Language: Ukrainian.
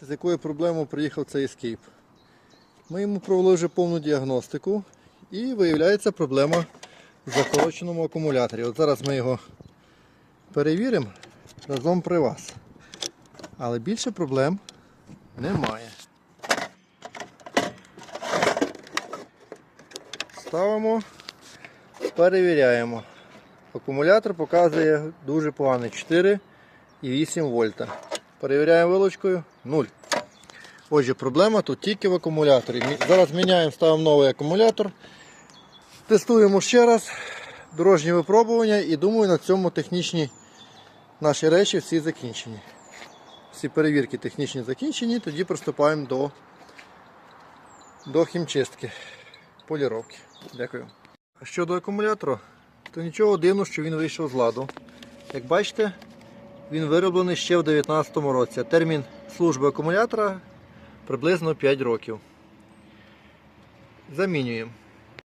З якою проблемою приїхав цей Escape? Ми йому провели вже повну діагностику і виявляється проблема в закороченому акумуляторі. От зараз ми його перевіримо разом при вас. Але більше проблем немає. Ставимо, перевіряємо. Акумулятор показує дуже поганий 4,8 вольта. Перевіряємо вилочкою 0. Отже, проблема тут тільки в акумуляторі. Зараз міняємо, ставимо новий акумулятор. Тестуємо ще раз дорожні випробування і думаю, на цьому технічні наші речі всі закінчені. Всі перевірки технічні закінчені, тоді приступаємо до, до хімчистки, поліровки. Дякую. Щодо акумулятора, то нічого дивного, що він вийшов з ладу. Як бачите, він вироблений ще в 2019 році. Термін служби акумулятора приблизно 5 років. Замінюємо.